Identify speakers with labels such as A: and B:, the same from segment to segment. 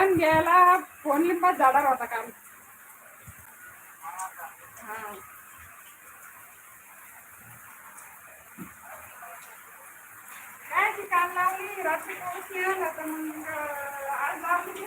A: पण घ्यायला फोन लिंबात जाणार होता काल. हा. काय ती काल लावली? रात्री पाऊस नाही आला तर मग अं, आज लावली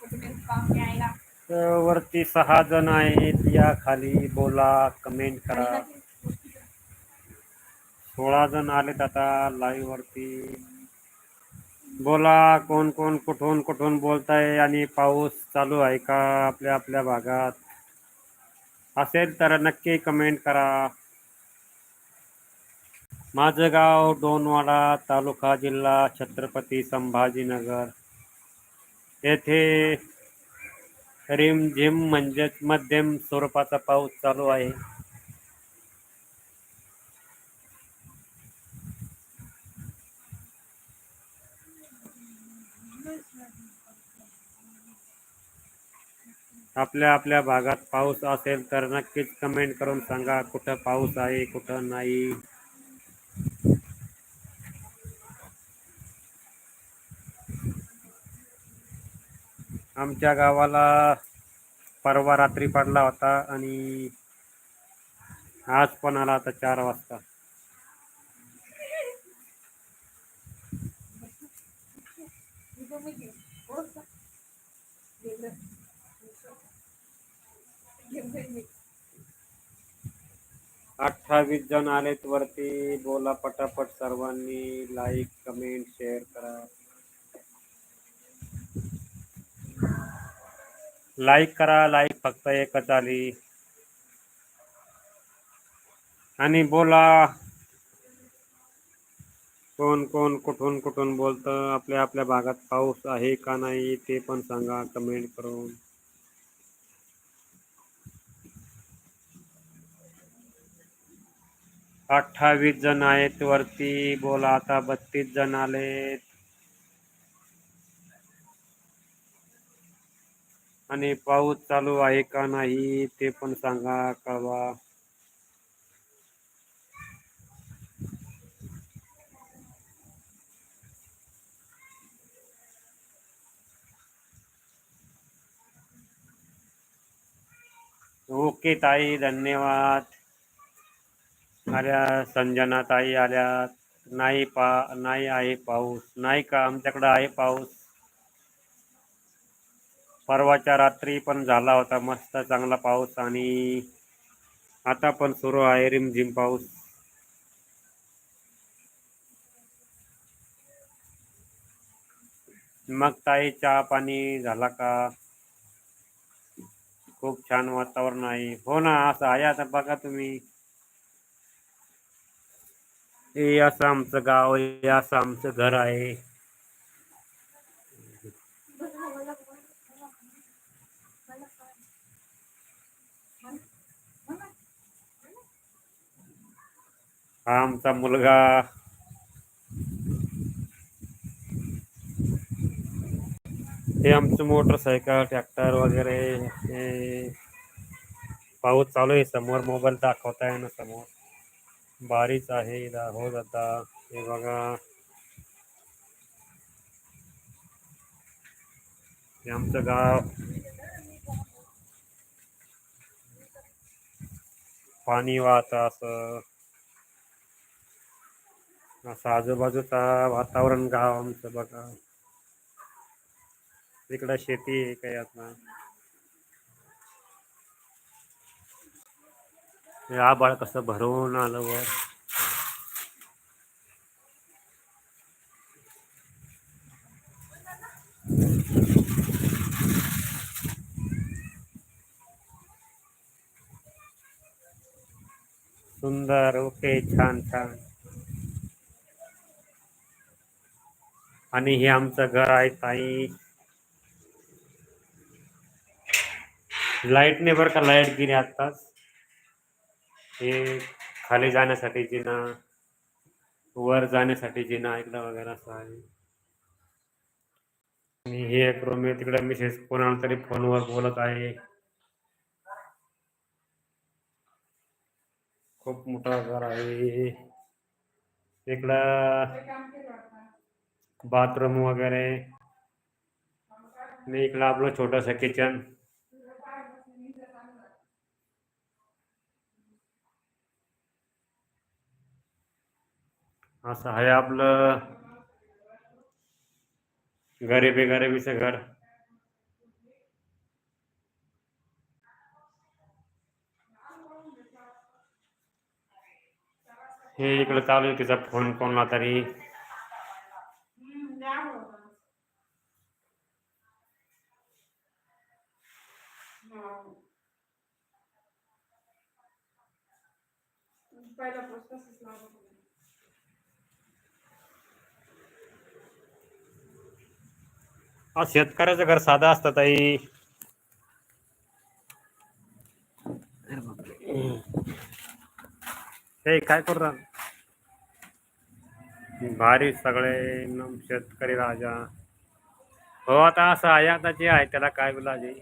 A: कुठे काम घ्यायला.
B: तर वरती सहा जण आहेत या खाली बोला कमेंट करा. सोळा जण आलेत आता लाईव्ह वरती. बोला कोण कोण कुठून कुठून बोलताय आणि पाऊस चालू आहे का आपल्या आपल्या भागात? असेल तर नक्की कमेंट करा. माझं गाव डोनवाडा तालुका जिल्हा छत्रपती संभाजीनगर. येथे रिमझिम म्हणजेच मध्यम स्वरूपाचा पाऊस चालू आहे. आपल्या आपल्या भागात पाऊस असेल तर नक्कीच कमेंट करून सांगा कुठं पाऊस आहे कुठं नाही. आमच्या गावाला परवा रात्री पडला होता आणि आज पण आला आता चार वाजता
A: इथं मी घे. ओळखता? वेगळं. घेऊन मी.
B: अठ्ठावीस जण आलेत वरती. बोला पटापट सर्वांनी लाईक कमेंट शेअर करा. लाईक करा लाईक फक्त एकच आली. आणि बोला. कोण कोण कुठून कुठून बोलतं? आपल्या आपल्या भागात पाऊस आहे का नाही ते पण सांगा कमेंट करून. अठ्ठावीस जण आहेत वरती बोला आता बत्तीस जण आलेत. आणि पाऊस चालू आहे का नाही ते पण सांगा कळवा. ओके ताई धन्यवाद. आल्या संजना ताई आल्या. नाही पा नाही आहे पाऊस. नाही का आमच्याकडं आहे पाऊस? परवाच्या रात्री पण झाला होता मस्त चांगला पाऊस आणि आता पण सुरू आहे रिमझिम पाऊस. मग ताई चहा पाणी झाला का? खूप छान वातावरण आहे. हो ना असं आहे आता बघा तुम्ही. हे असं आमचं गाव हे असं आमचं घर आहे. हा आमचा मुलगा. हे आमचं मोटरसायकल ट्रॅक्टर वगैरे हे पाऊस चालू आहे समोर मोबाईल दाखवताय ना समोर. बारीच आहे इथं हो जाता. हे बघा. हे आमचं गाव. पाणी वाहत असं. असं आजूबाजूचा वातावरण गाव आमचं बघा. इकडं शेती आहे काही आता. हे आबाळ कसं भरून आलं वर. सुंदर ओके छान छान. आणि हे आमचं घर आहे ताई. लाइट नाही बरं का लाइट गेली आत्ताच. हे खाली जाण्यासाठी जिना, वर जाण्यासाठी जिना इकडं वगैरे असं आहे. आणि हे मिसेस कोणाला तरी फोनवर बोलत आहे. खूप मोठा घर आहे. इकडं बाथरूम वगैरे. आणि इकडं छोटंसं किचन असं आहे आपलं गरीबी गरिबीचं घर. हे इकडे चालू आहे तिचा फोन कोणला तरी. हा शेतकऱ्याचं घर साधं असतं ताई. हे काय करू राहिला? भारी सगळे शेतकरी राजा. हो आता असं आहे आता जे आहे त्याला काय आहे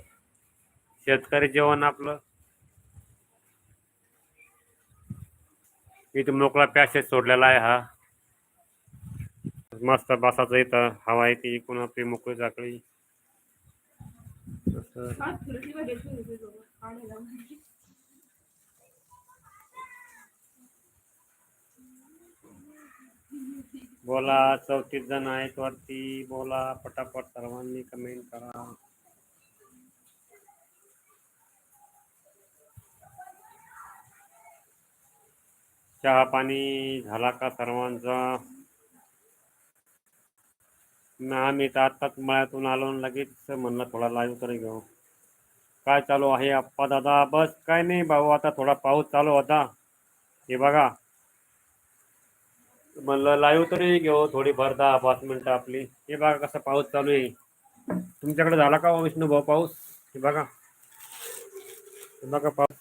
B: शेतकरी जेवण आपलं. इथं मोकळा पॅसेज सोडलेला आहे हा. मस्त बसाचं इथं हवा आहे ती इकडून आपली मोकळी जाकळी
A: येते.
B: बोला चौतीस जण आहेत वरती. बोला पटापट सर्वांनी कमेंट करा. चहा पाणी झाला का सर्वांचा? ना आम्ही तर आत्ताच मळ्यातून आलो लगेच म्हणलं थोडा लाईव्ह तरी घेऊ. काय चालू आहे आप्पा दादा? बस काय नाही भाऊ आता थोडा पाऊस चालू होता. हे बघा. म्हणलं लाईव्ह तरी घेऊ थोडी भर दहा पाच मिनटं आपली. हे बघा कसं पाऊस चालू आहे. तुमच्याकडे झाला का हो विष्णू भाऊ पाऊस? हे बघा. हे बघा पाऊस.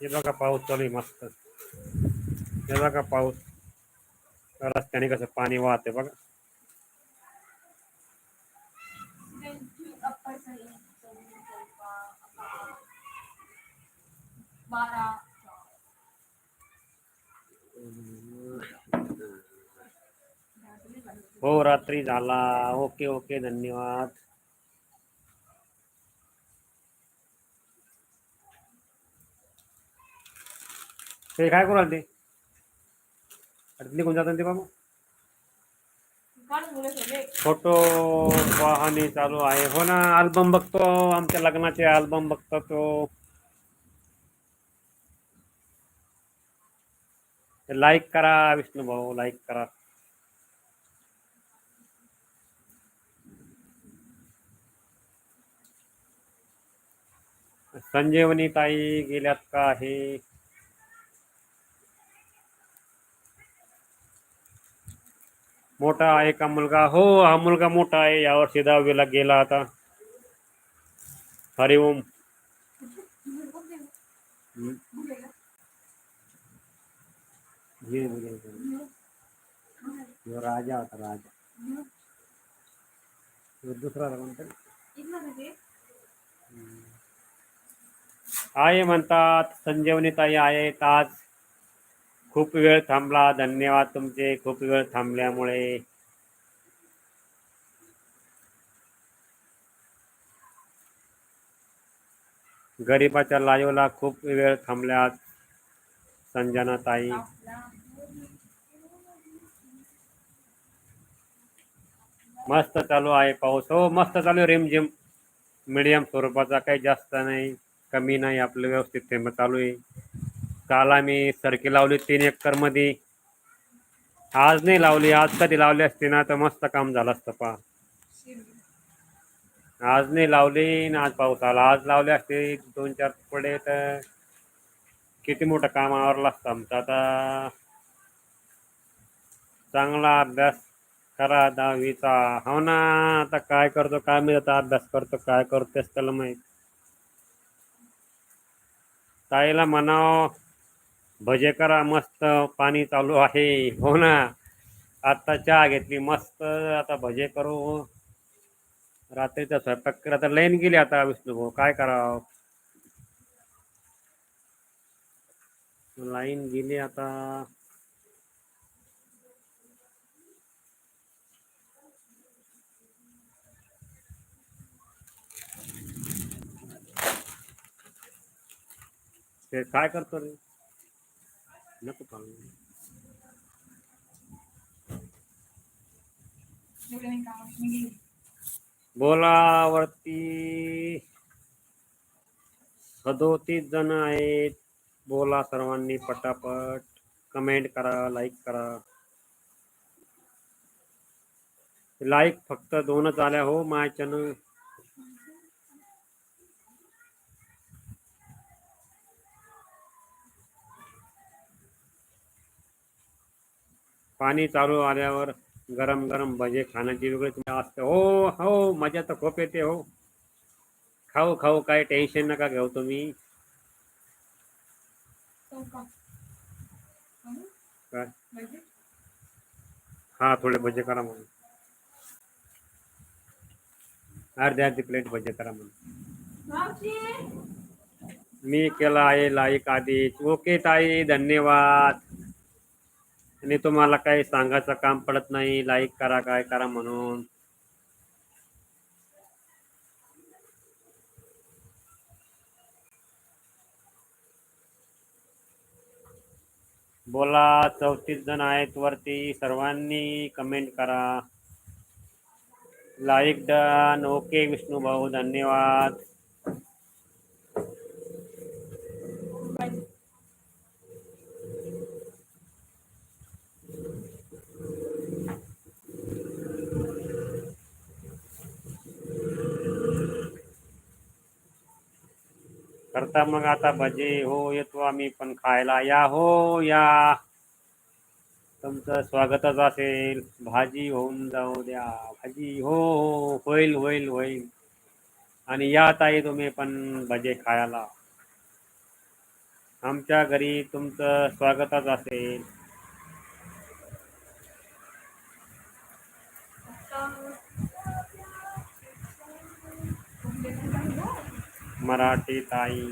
B: हे बघा पाऊस चालू आहे मस्त. हे बघा पाऊस. रस्त्याने कसं पाणी वाहते बघा हो रात्री झाला, ओके ओके, धन्यवाद। ते काय करू ते? अरे निघून जातात ते बाबा. फोटो पाहणे चालू आहे. हो ना अल्बम बघतो. आमच्या लग्नाचे अल्बम बघतो तो. लाईक करा विष्णू भाऊ लाईक करा. संजीवनी ताई गेल्यात का आहे मोठा आहे का मुलगा? हो हा मुलगा मोठा आहे. यावर्षी दहावीला गेला आता. हरिओम हम्म. इकडे. ह्यो राजा होता राजा. दुसरा कोणतरी आहे म्हणतात संजीवनी ताई आहेत आज खूप वेळ थांबला. धन्यवाद तुमचे. खूप वेळ थांबल्यामुळे. गरीबाच्या लाईवला खूप वेळ थांबल्यात. संजना ताई. मस्त चालू आहे पाऊस. हो मस्त चालू आहे. रिमझिम मीडियम स्वरूपाचा काही जास्त नाही कमी नाही. आपलं व्यवस्थित थेंब चालू आहे. काल आम्ही सरकी लावली तीन एकरमध्ये आज नाही लावली आज कधी लावली असती ना तर मस्त काम झालं असतं पा आज नाही लावली ना आज पाऊस आला. आज लावले असते दोन चार पडे तर किती मोठं काम आवरलं असतं आमचं. आता चांगला अभ्यास करा दहावीचा. हो ना आता काय करतो काय मी आता अभ्यास करतो काय करतोस त्याला माहीत. ताईला म्हणावं भजे करा मस्त पाणी चालू आहे. हो ना? आता चहा घेतली मस्त. आता भजे करू. रात्रीचा स्वयंपाक आता लाईन गेली आता विष्णू भाऊ. काय करावं? लाईन गेली आता. ते काय करतो रे? नको पाहू. बोलावरती सदोतीस जण आहेत. बोला सर्वांनी पटापट. कमेंट करा लाईक करा. लाईक फक्त दोनच आल्या हो माझ्यानं पाणी चालू आल्यावर गरम गरम भजे खाण्याची वेगळी तुम्ही असते. हो हो मजा तर खूप येते हो. खाऊ खाऊ काय टेन्शन नका घेऊ तुम्ही. काय? हा थोडे भजे करा म्हणून. अर्धी अर्धी प्लेट भजे करा म्हणून. मी केला आहे लाईक आधीच. ओके ताई धन्यवाद. आणि तुम्हाला काही सांगायचं काम पडत नाही लाईक करा काय करा म्हणून. बोला चौतीस जण आहेत वरती सर्वांनी कमेंट करा. लाईक डन ओके विष्णू भाऊ धन्यवाद. करता मग आता भजे हो येतो आम्ही पण खायला या हो या. तुमचं स्वागतच असेल. भाजी होऊन जाऊ द्या. भाजी हो हो होईल होईल होईल. आणि या ताई तुम्ही पण भजे खायला. आमच्या घरी तुमचं स्वागतच असेल. मराठी ताई।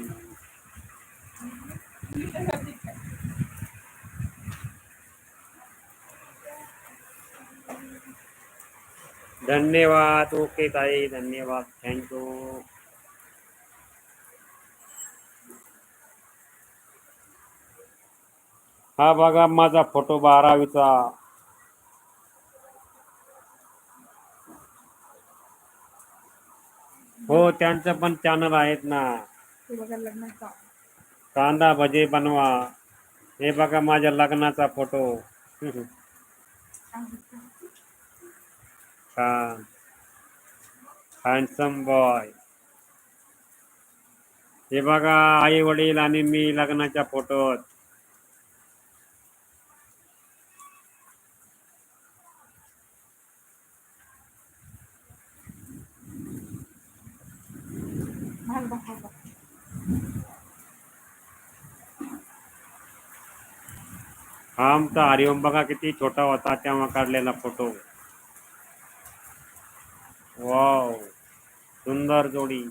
B: धन्यवाद ओके ताई धन्यवाद थँक्यू हा बघा माझा फ़ोटो बारावीचा. हो त्यांचं पण चॅनल आहेत ना. कांदा भजे बनवा. हे बघा माझ्या लग्नाचा फोटो छान. हँडसम बॉय हे बघा आई वडील आणि मी लग्नाच्या फोटोत हा आमचा हरिओम बघा किती छोटा होता तेव्हा काढलेला फोटो वाव सुंदर जोडी.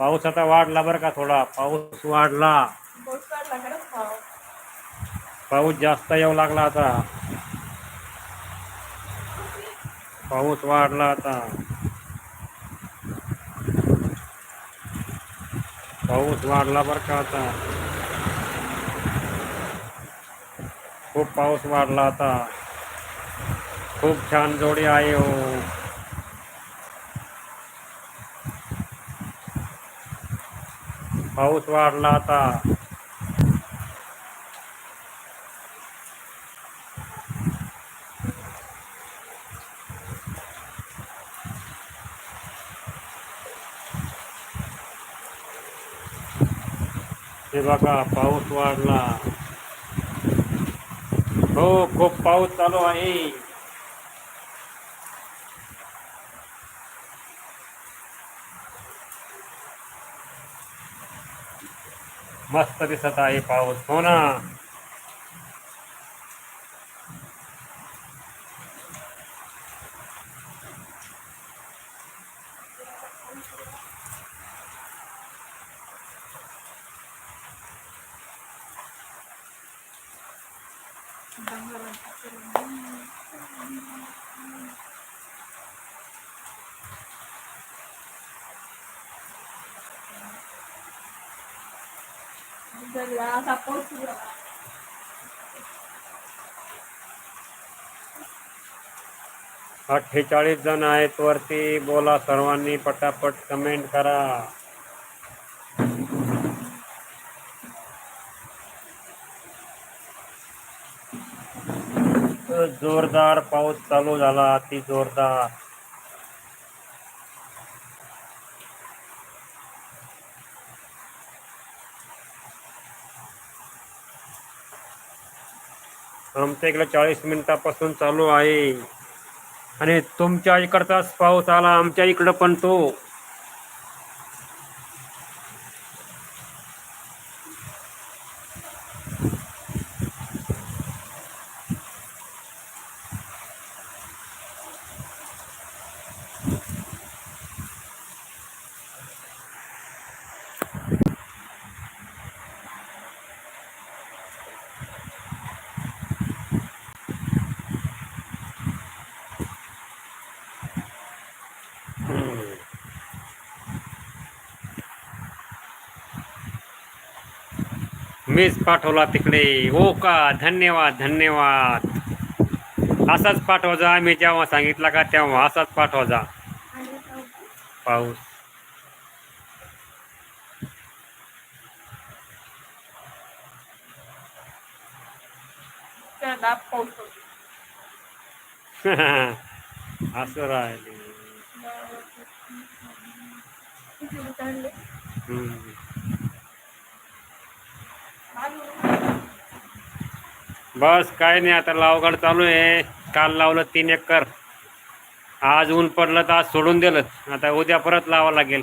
B: पाऊस आता वाढला बरं का थोडा पाऊस वाढला.
A: पाव
B: पाऊस जास्त येऊ लागला आता. पाऊस वाढला आता. पाऊस वाढला बरं का आता खूप पाऊस वाढला आता खूप छान जोडी आहे हो। पाऊस वाढला आता हे बघा पाऊस वाढला. हो खूप पाऊस चालू आहे. मस्त दिसत आहे पाऊस. हो ना.
A: पाऊस सुरू झाला
B: अठ्ठेचाळीस जण आहेत वरती. बोला सर्वांनी पटापट कमेंट करा. जोरदार पाऊस चालू झाला अति जोरदार. आमच्या इकडे चाळीस मिनिटापासून चालू आहे. आणि तुमच्या इकडचाच पाऊस आला आमच्या इकडं पण तो. मीच पाठवला तिकडे. हो का? धन्यवाद धन्यवाद. असाच पाठवा जा. आम्ही जेव्हा सांगितलं का तेव्हा असाच पाठवा जा. पाऊस. असं राहिले. बस काय नाही आता लावगाड चालू आहे. काल लावलं तीन एकर. आज ऊन पडलं तर आज सोडून दिलं आता उद्या परत लावा लागेल.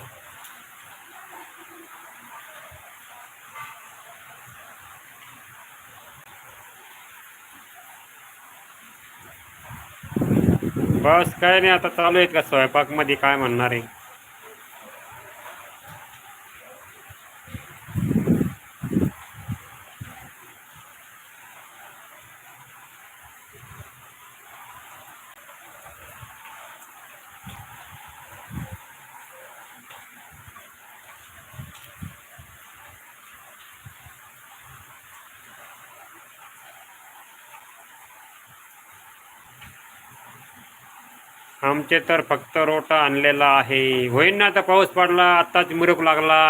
B: बस काय नाही आता चालू आहेत का स्वयंपाकमध्ये? काय म्हणणार आहे? आमचे तर फक्त रोटा आणलेला आहे. होईन ना आता पाऊस पडला आत्ताच मिरक लागला.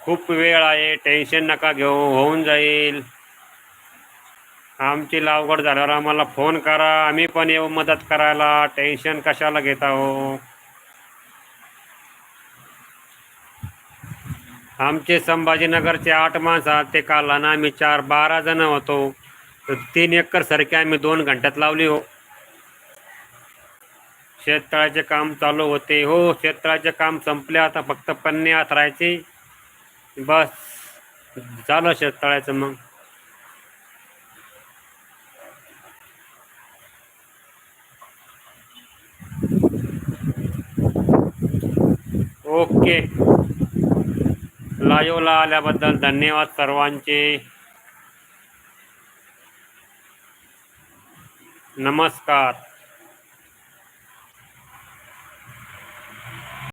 B: खूप वेळ आहे टेन्शन नका घेऊ होऊन जाईल. आमची लावगड झाल्यावर आम्हाला फोन करा आम्ही पण येऊ मदत करायला. टेन्शन कशाला घेत आहो आमचे संभाजीनगरचे आठ माणसं आले काल आम्ही चार बारा जण होतो. तर तीन एकर सारखे आम्ही दोन घंट्यात लावली हो. शेततळ्याचे काम चालू होते. हो शेततळ्याचे काम संपले. आता फक्त पन्ने आत राहायचे. बस झालं शेततळ्याचं मग. ओके. लाईव्हला आल्याबद्दल धन्यवाद सर्वांचे. नमस्कार.